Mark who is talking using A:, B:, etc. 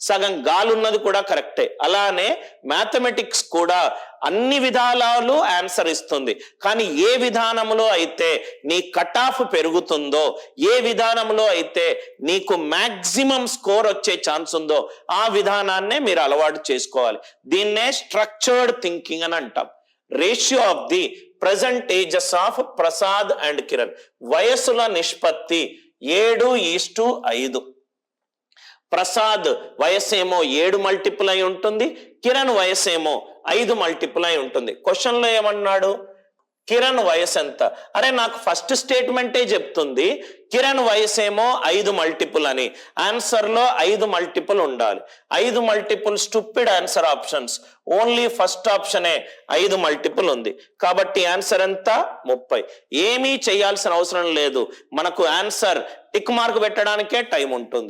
A: సగం గాలున్నది కూడా కరెక్టే. అలానే మ్యాథమెటిక్స్ కూడా అన్ని విధానాలు ఆన్సర్ ఇస్తుంది. కానీ ఏ విధానంలో అయితే నీ కట్ ఆఫ్ పెరుగుతుందో ఏ విధానంలో అయితే నీకు మాక్సిమం స్కోర్ వచ్చే ఛాన్స్ ఉందో ఆ విధానాన్నే మీరు అలవాటు చేసుకోవాలి. దీన్నే స్ట్రక్చర్డ్ థింకింగ్ అని అంటాం. Ratio of the present ages of Prasad and Kiran. వయస్సుల నిష్పత్తి ఏడు ఈస్టు ఐదు. ప్రసాద్ వయస్సేమో ఏడు మల్టిపుల్ అయి ఉంటుంది కిరణ్ వయస్సేమో ఐదు మల్టిపుల్ అయి ఉంటుంది. క్వశ్చన్లో ఏమన్నాడు? కిరణ్ వయసు ఎంత? అరే నాకు ఫస్ట్ స్టేట్మెంటే చెప్తుంది కిరణ్ వయసేమో ఐదు మల్టిపుల్ అని. ఆన్సర్లో ఐదు మల్టిపుల్ ఉండాలి. ఐదు multiple stupid answer options only first ఆప్షనే ఐదు మల్టిపుల్ ఉంది. కాబట్టి ఆన్సర్ ఎంత? ముప్పై. ఏమీ చేయాల్సిన అవసరం లేదు. మనకు ఆన్సర్ టిక్ మార్క్ పెట్టడానికే టైం ఉంటుంది.